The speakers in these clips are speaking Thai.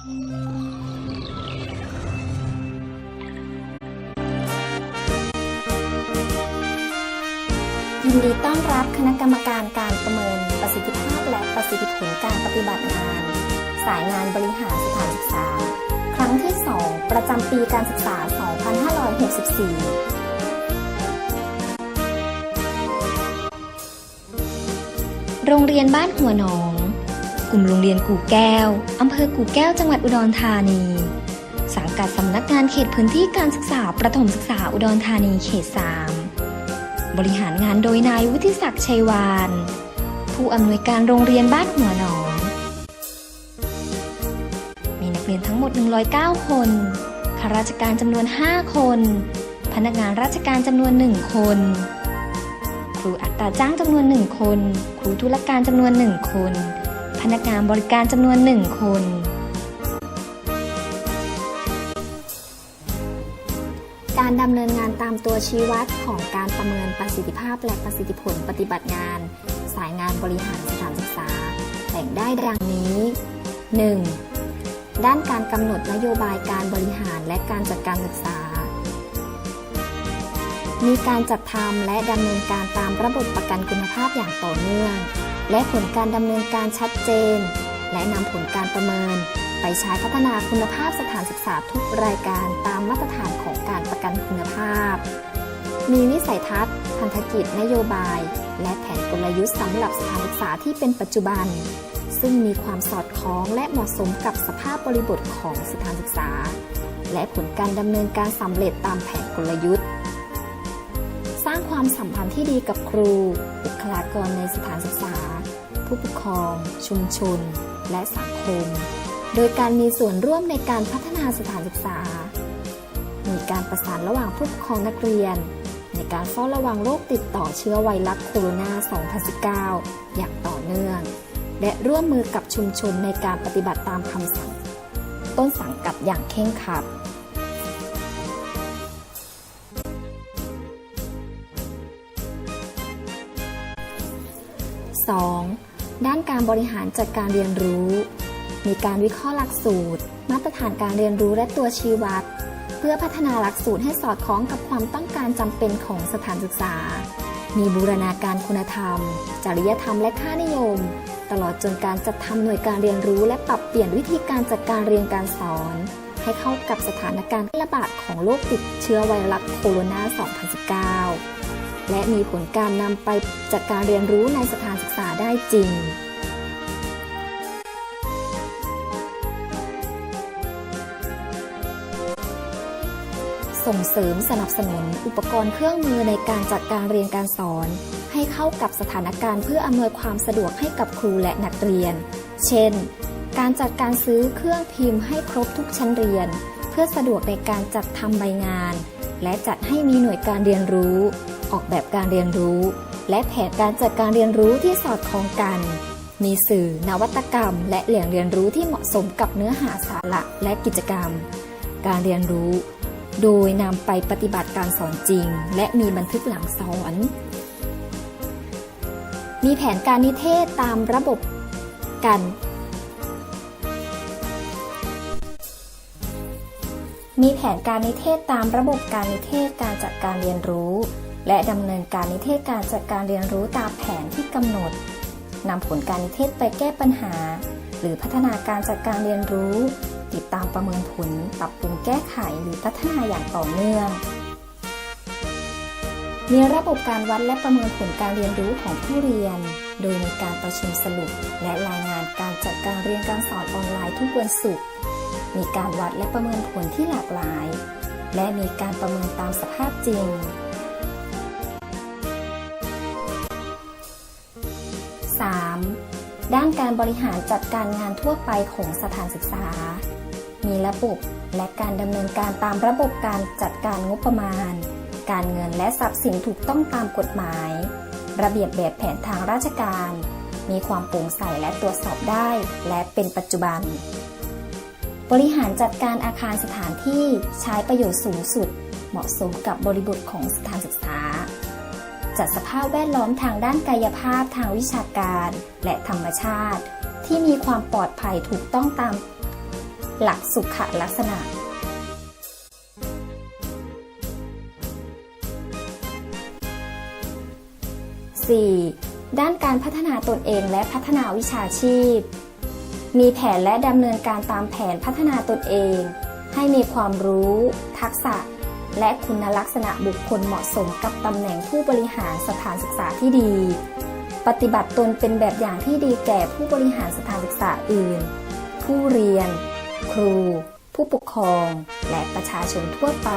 ยินดีต้อนรับคณะกรรมการการประเมินประสิทธิภาพและประสิทธิผลการปฏิบัติงาน สายงานบริหารสถานศึกษา ครั้งที่ 2 ประจำปีการศึกษา 2564โรงเรียนบ้านหัวหนอง กลุ่มโรงเรียนกู่แก้ว อำเภอกู่แก้ว จังหวัดอุดรธานี สังกัดสำนักงานเขตพื้นที่การศึกษาประถมศึกษาอุดรธานีเขต 3 บริหารงานโดยนายวุฒิศักดิ์ชัยวาน ผู้อำนวยการโรงเรียนบ้านหัวหนอง มีนักเรียนทั้งหมด 109 คน ข้าราชการจำนวน 5 คน พนักงานราชการจำนวน 1 คนครูอัตราจ้างจำนวน 1 คน ครูธุรการจำนวน 1 คน พนักงานบริการจำนวน1คน การดำเนินงานตามตัวชี้วัดของการประเมินประสิทธิภาพและประสิทธิผลปฏิบัติงาน สายงานบริหารสถานศึกษา แบ่งได้ดังนี้ 1. ด้านการกำหนดนโยบายการบริหารและการจัดการศึกษามีการจัดทำและดำเนินการตามระบบประกันคุณภาพอย่างต่อเนื่อง และผลการดำเนินการชัดเจน และนำผลการประเมิน ไปใช้พัฒนาคุณภาพสถานศึกษาทุกรายการตามมาตรฐานของการประกันคุณภาพ มีวิสัยทัศน์ พันธกิจนโยบาย และแผนกลยุทธ์สำหรับสถานศึกษาที่เป็นปัจจุบัน ซึ่งมีความสอดคล้องและเหมาะสมกับสภาพบริบทของสถานศึกษา และผลการดำเนินการสำเร็จตามแผนกลยุทธ์สร้างความสัมพันธ์ที่ดีกับครู บุคลากรในสถานศึกษา ผู้ปกครอง ชุมชน และสังคม โดยการมีส่วนร่วมในการพัฒนาสถานศึกษา มีการประสานระหว่างผู้ปกครองนักเรียน ในการเฝ้าระวังโรคติดต่อเชื้อไวรัสโคโรนา 2019 อย่างต่อเนื่อง และร่วมมือกับชุมชนในการปฏิบัติตามคำสั่ง ต้นสังกัดอย่างเคร่งครัด 2. ด้านการบริหารจัดการเรียนรู้ มีการวิเคราะห์หลักสูตร มาตรฐานการเรียนรู้และตัวชี้วัด เพื่อพัฒนาหลักสูตรให้สอดคล้องกับความต้องการจำเป็นของสถานศึกษา มีบูรณาการคุณธรรม จริยธรรมและค่านิยม ตลอดจนการจัดทำหน่วยการเรียนรู้และปรับเปลี่ยนวิธีการจัดการเรียนการสอน ให้เข้ากับสถานการณ์ระบาดของโรคติดเชื้อไวรัสโคโรนา 2019 และมีผลการนำไปจัดการเรียนรู้ในสถานศึกษาได้จริง ส่งเสริมสนับสนุนอุปกรณ์เครื่องมือในการจัดการเรียนการสอน ให้เข้ากับสถานการณ์เพื่ออำนวยความสะดวกให้กับครูและนักเรียน เช่น การจัดการซื้อเครื่องพิมพ์ให้ครบทุกชั้นเรียน เพื่อสะดวกในการจัดทำใบงาน และจัดให้มีหน่วยการเรียนรู้ ออกแบบการเรียนรู้ และแผนการจัดการเรียนรู้ที่สอดคล้องกัน มีสื่อนวัตกรรม และแหล่งเรียนรู้ที่เหมาะสมกับเนื้อหาสาระและกิจกรรม การเรียนรู้ โดยนำไปปฏิบัติการสอนจริง และมีบันทึกหลังสอน มีแผนการนิเทศตามระบบการมีแผนการนิเทศตามระบบการนิเทศการจัดการเรียนรู้ และดำเนินการนิเทศการจัดการเรียนรู้ตามแผนที่กำหนดนำผลการนิเทศไปแก้ปัญหา หรือพัฒนาการจัดการเรียนรู้ ติดตามประเมินผล ปรับปรุงแก้ไขหรือพัฒนาอย่างต่อเนื่อง มีระบบการวัดและประเมินผลการเรียนรู้ของผู้เรียน โดยมีการประชุมสรุป และรายงานการจัดการเรียนการสอนออนไลน์ทุกวันศุกร์ มีการวัดและประเมินผลที่หลากหลาย และมีการประเมินตามสภาพจริง ด้านการบริหารจัดการงานทั่วไปของสถานศึกษา มีระบบและการดำเนินการตามระบบการจัดการงบประมาณ การเงินและทรัพย์สินถูกต้องตามกฎหมาย ระเบียบแบบแผนทางราชการ มีความโปร่งใสและตรวจสอบได้และเป็นปัจจุบัน บริหารจัดการอาคารสถานที่ใช้ประโยชน์สูงสุด เหมาะสมกับบริบทของสถานศึกษา จัดสภาพแวดล้อมทางด้านกายภาพทางวิชาการ และธรรมชาติ ที่มีความปลอดภัยถูกต้องตาม หลักสุขลักษณะ 4. ด้านการพัฒนาตนเองและพัฒนาวิชาชีพ มีแผนและดำเนินการตามแผนพัฒนาตนเอง ให้มีความรู้ ทักษะ และคุณลักษณะบุคคลเหมาะสมกับตำแหน่งผู้บริหารสถานศึกษาที่ดี ปฏิบัติตนเป็นแบบอย่างที่ดีแก่ผู้บริหารสถานศึกษาอื่น ผู้เรียน ครู ผู้ปกครอง และประชาชนทั่วไป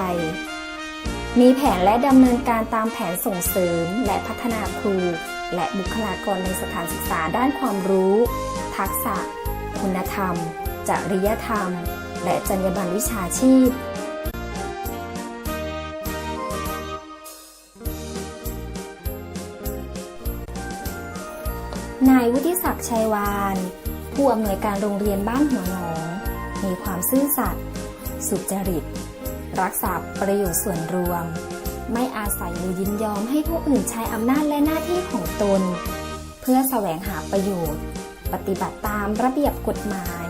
มีแผนและดำเนินการตามแผนส่งเสริม และพัฒนาครู และบุคลากรในสถานศึกษาด้านความรู้ ทักษะ คุณธรรม จริยธรรม และจรรยาบรรณวิชาชีพ นายวุฒิศักดิ์ชัยวาน ผู้อำนวยการโรงเรียนบ้านหัวหนอง มีความซื่อสัตย์สุจริต รักษาประโยชน์ส่วนรวม ไม่อาศัยหรือยินยอมให้ผู้อื่นใช้อำนาจและหน้าที่ของตน เพื่อแสวงหาประโยชน์ ปฏิบัติตามระเบียบกฎหมาย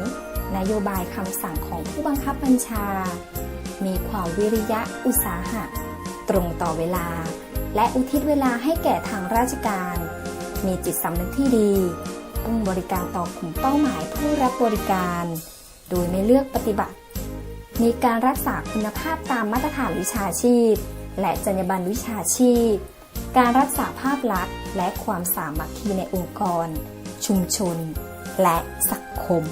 นโยบายคำสั่งของผู้บังคับบัญชา มีความวิริยะอุตสาหะ ตรงต่อเวลา และอุทิศเวลาให้แก่ทางราชการ มีจิตสำนึกที่ดีมุ่งบริการต่อกลุ่มเป้าหมายผู้รับบริการ โดยไม่เลือกปฏิบัติ มีการรักษาคุณภาพตามมาตรฐานวิชาชีพ และจรรยาบรรณวิชาชีพ การรักษาภาพลักษณ์ และความสามัคคีในองค์กร ชุมชน และสังคม